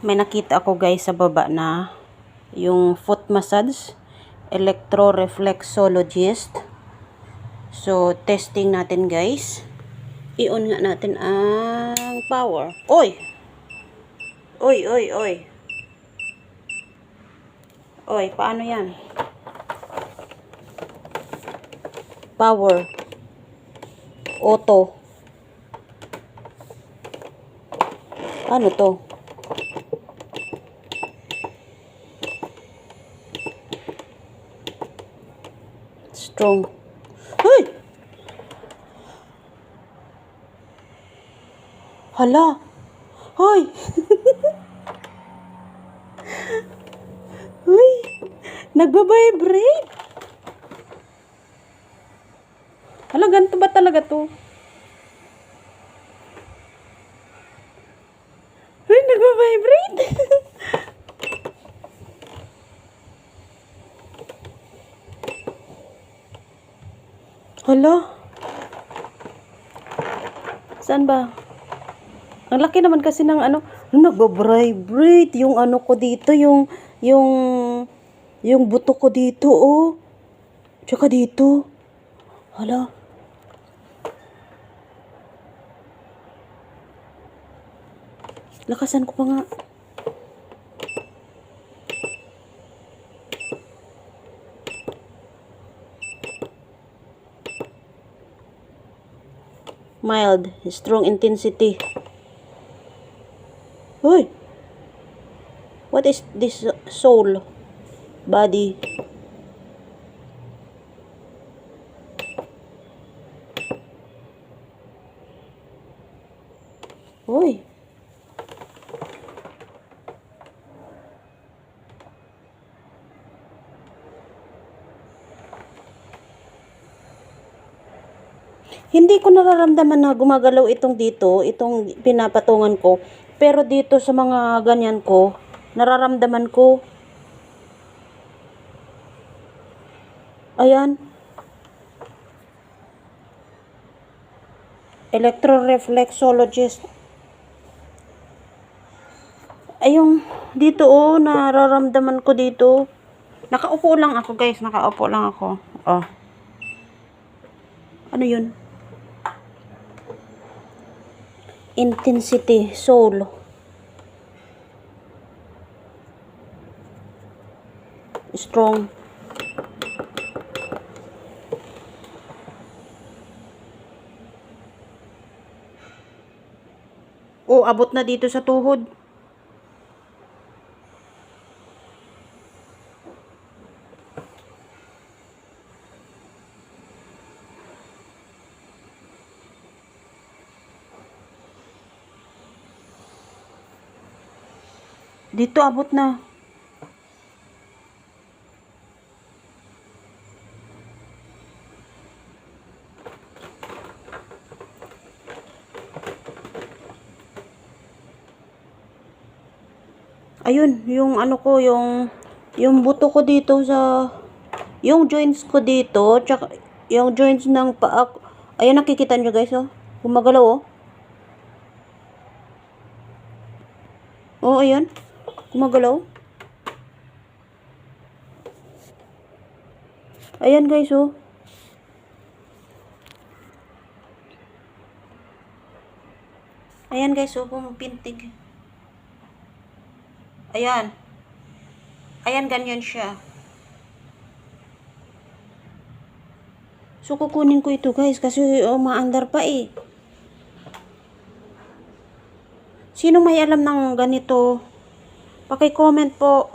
may nakita ako guys sa baba na yung foot massage electroreflexologist. So testing natin guys. I-on nga natin ang power. Oy! Oy oy oy! Oy paano yan? Power. Auto. Ano to strong. Hoy! Hala! Hoy! Hoy! Nagbabibrate! Hala, ganito ba talaga to? Hoy, nagbabibrate! Hala. Saan ba? Ang laki naman kasi ng ano, nung nagbabribrate yung ano ko dito, yung, yung, yung buto ko dito, oh. Tsaka dito. Hala. Lakasan ko pa nga. Mild, strong intensity. Hoy! What is this soul? Body. Hoy! Hindi ko nararamdaman na gumagalaw itong dito, itong pinapatungan ko. Pero dito sa mga ganyan ko, nararamdaman ko. Ayan. Electroreflexologist. Ayong dito oh, nararamdaman ko dito. Nakaupo lang ako guys, nakaupo lang ako. Oh. Ano yun? Intensity, soul. Strong. Oh, abot na dito sa tuhod. Dito abot na. Ayun, yung ano ko, yung yung buto ko dito sa yung joints ko dito, tsaka yung joints ng paa. Ayun nakikita nyo guys, oh. Gumagalaw, oh. Oh, ayun. Gumagalaw. Ayan guys, oh. Ayan guys, oh, pumipintig. Ayan. Ayan, ganyan siya. So, kukunin ko ito guys, kasi oh, maandar pa eh. Sino may alam ng ganito? Paki-comment po.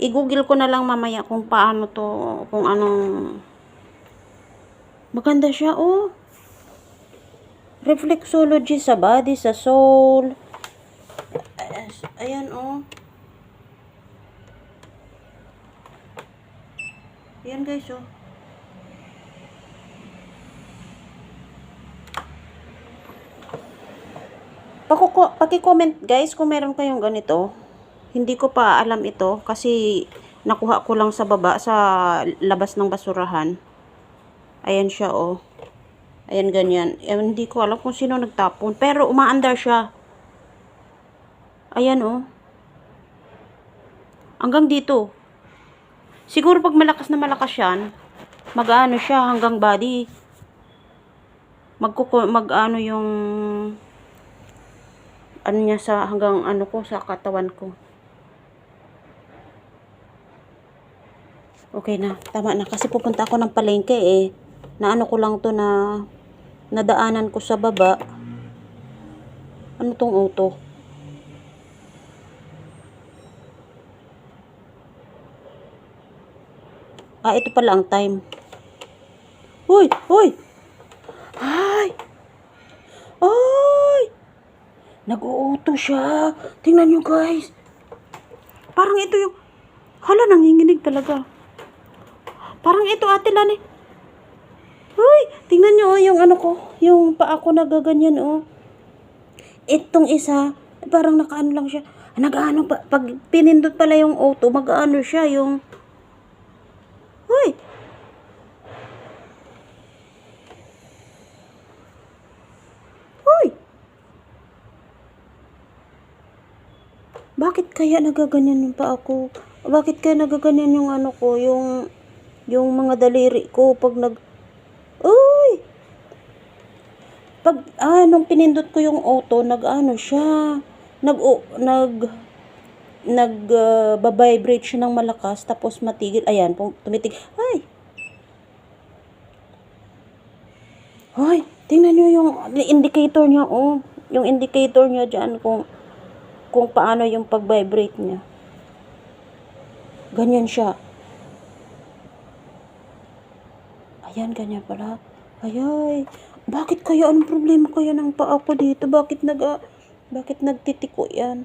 I-google ko na lang mamaya kung paano to, kung anong... Maganda siya, oh. Reflexology sa body, sa soul. Ayan, oh. Ayan, guys, oh. Pakuko, paki-comment guys kung meron kayong ganito. Hindi ko pa alam ito kasi nakuha ko lang sa baba sa labas ng basurahan. Ayan siya oh. Ayan, ganyan. Eh, hindi ko alam kung sino nagtapon. Pero umaandar siya. Ayan, oh. Hanggang dito. Siguro pag malakas na malakas yan, mag-ano siya hanggang body. Magkuko, mag-ano yung ano niya sa hanggang ano ko sa katawan ko. Okay na, tama na kasi pupunta ako ng palengke eh. Naano ko lang to na nadaanan ko sa baba. Ano tong auto? Ah, ito pala ang time. Hoy, hoy. Ay. Ay. Nag-uuto siya. Tingnan nyo guys. Parang ito yung... Hala, nanginginig talaga. Parang ito ate Lani. Uy, tingnan nyo oh, yung ano ko. Yung paa ko nagaganyan oh. Itong isa, parang nakaano lang siya. Nag-ano pa, pag pinindot pala yung auto, mag-ano siya yung... Uy! Uy! Bakit kaya nagaganyan yung paa ko? Bakit kaya nagaganyan yung ano ko, yung yung mga daliri ko pag nag Uy! Pag ah nung pinindot ko yung auto, nag-ano siya, nag o, nag nag uh, vibrate siya ng malakas tapos matigil. Ayan, tumitig. Ay. Hoy, tingnan niyo yung indicator niya, oh. Yung indicator niya diyan kung kung paano yung pag-vibrate niya. Ganyan siya. Ayan, ganyan pala. Ayay. Bakit kaya anong problema kaya ng paa ko dito? Bakit nag ah, bakit nagtitiko yan?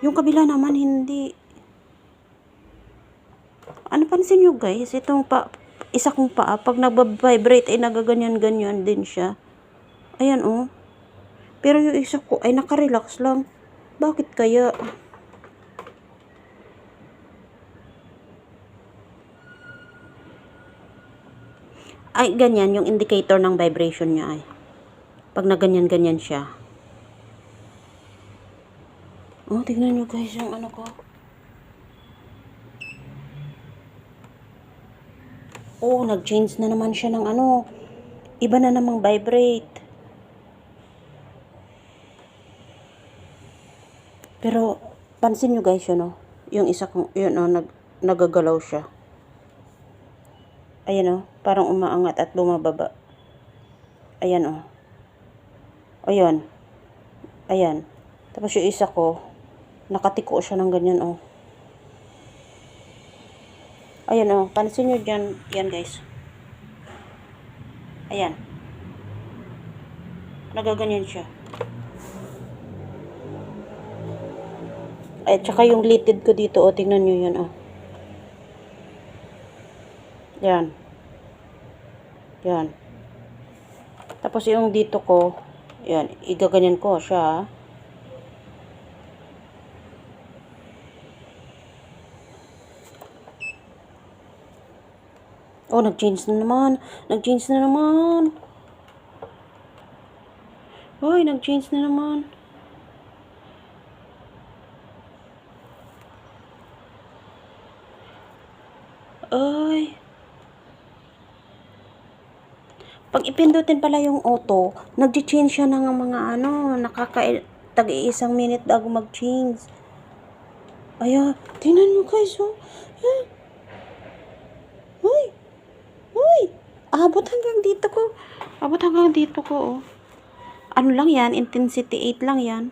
Yung kabila naman hindi. Ano pansin nyo guys? Itong pa, isa kong paa, pag nag-vibrate ay nagaganyan-ganyan din siya. Ayan oh. Pero yung isa ko ay nakarelax lang. Bakit kaya? Ay, ganyan yung indicator ng vibration niya ay. Pag naganyan-ganyan siya. Oh, tignan nyo guys yung ano ko. Oh, nag-change na naman siya ng ano. Iba na namang vibrate. Pero, pansin nyo guys yun oh. Yung isa kong, yun oh, nag, nagagalaw siya. Ayan oh, parang umaangat at bumababa. Ayan oh. Ayan. Ayan. Tapos yung isa ko, nakatiko siya ng ganyan oh. Ayan oh, pansin nyo dyan, yan guys. Ayan. Nagaganyan siya. Ay, tsaka yung litid ko dito, oh, tingnan nyo yan, oh. Yan. Yan. Tapos yung dito ko, yan, igaganyan ko siya, ah. Oh, nag-change na naman. Nag-change na naman. Hoy, nag-change na naman. Ay. Pag ipindutin pala yung auto, nag-change siya ng mga ano, nakaka tag-iisang minute bago mag-change. Aya, tingnan nyo guys, oh. Yan. Uy! Uy! Abot hanggang dito ko. Abot hanggang dito ko, oh. Ano lang yan? Intensity 8 lang yan.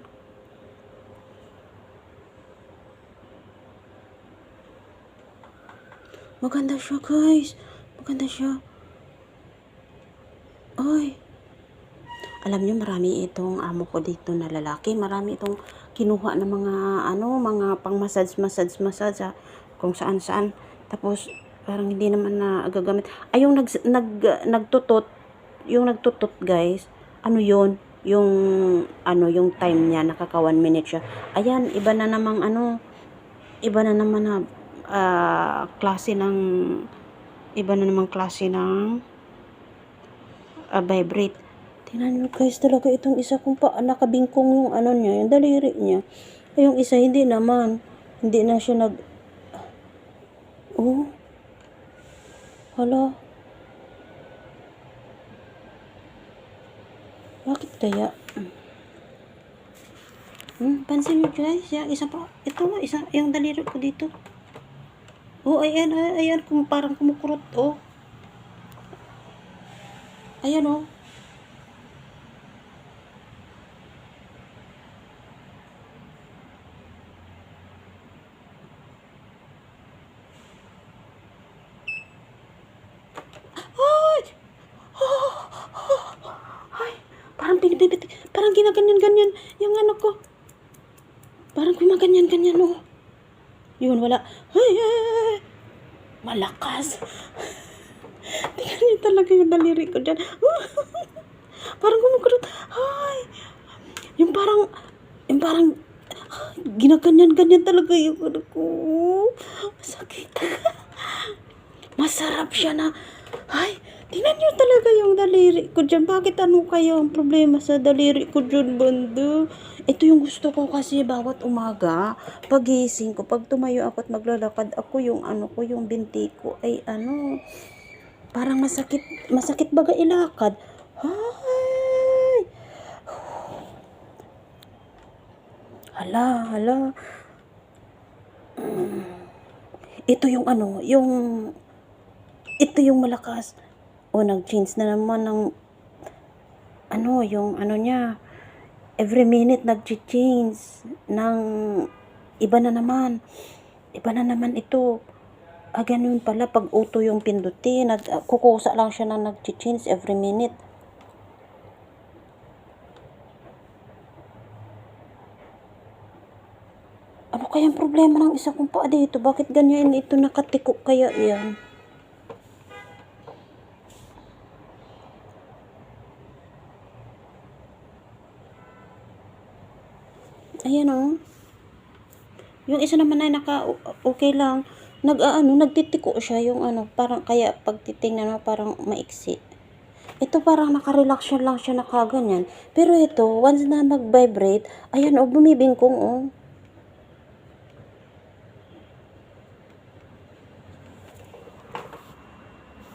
Maganda siya, guys. Maganda siya. Ay. Alam niyo, marami itong amo ko dito na lalaki. Marami itong kinuha ng mga, ano, mga pang massage, massage, massage, ha, kung saan saan. Tapos, parang hindi naman na gagamit. Ay, yung nag, nag, nagtutot, yung nagtutot, guys, ano yon yung, ano, yung time niya, nakaka 1 minute siya. Ayan, iba na namang, ano, iba na naman na, ah, klase ng Iba na namang klase ng ah, vibrate. Tingnan nyo guys, talaga itong isa kong pa, nakabingkong yung ano niya, yung daliri niya. Ay, yung isa, hindi naman. Hindi na siya nag... Oh. Hala. Bakit kaya? Hmm, pansin nyo guys, yung isa pa, ito, isa, yung daliri ko dito. Oh, ayan, ayan, kung parang kumukurot, oh. Ayan, oh. Ay! Ay! Parang pinipipit, parang ginaganyan-ganyan yung ano ko. Parang gumaganyan-ganyan, oh. Yun, wala. Ay, ay, ay. Malakas. Niyo talaga yung daliri ko dyan. parang gumukurot. Ay! Yung parang, yung parang, ginaganyan-ganyan talaga yung ano ko. Sakit. Masarap siya na, ay, tingnan niyo talaga yung daliri ko dyan. Bakit ano kayo ang problema sa daliri ko dyan, bando? Ito yung gusto ko kasi bawat umaga, pagising ko, pag tumayo ako at maglalakad ako, yung ano ko, yung binti ko, ay ano, parang masakit, masakit baga ilakad. Ay! Hala, hala. Mm. Ito yung ano, yung ito yung malakas. O nag-change na naman ng ano, yung ano niya. Every minute nag-change ng iba na naman. Iba na naman ito. Ah, ganun pala. Pag auto yung pindutin, nag, ah, kukusa lang siya na nag-change every minute. Ano kayang problema ng isa kong paa dito? Bakit ganyan ito nakatiko kaya yan? Ayan o. Yung isa naman ay naka okay lang. Nag ano, nagtitiko siya yung ano, parang kaya pag titingnan mo parang maiksi. Ito parang nakarelax siya lang siya nakaganyan. Pero ito, once na mag-vibrate, ayan o, bumibingkong o.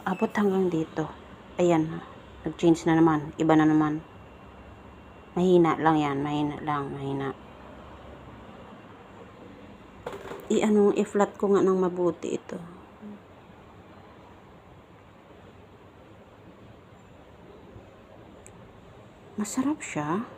Abot hanggang dito. Ayan, nag-change na naman. Iba na naman. Mahina lang yan, mahina lang, mahina. I-ano, i-flat ko nga ng mabuti ito. Masarap siya.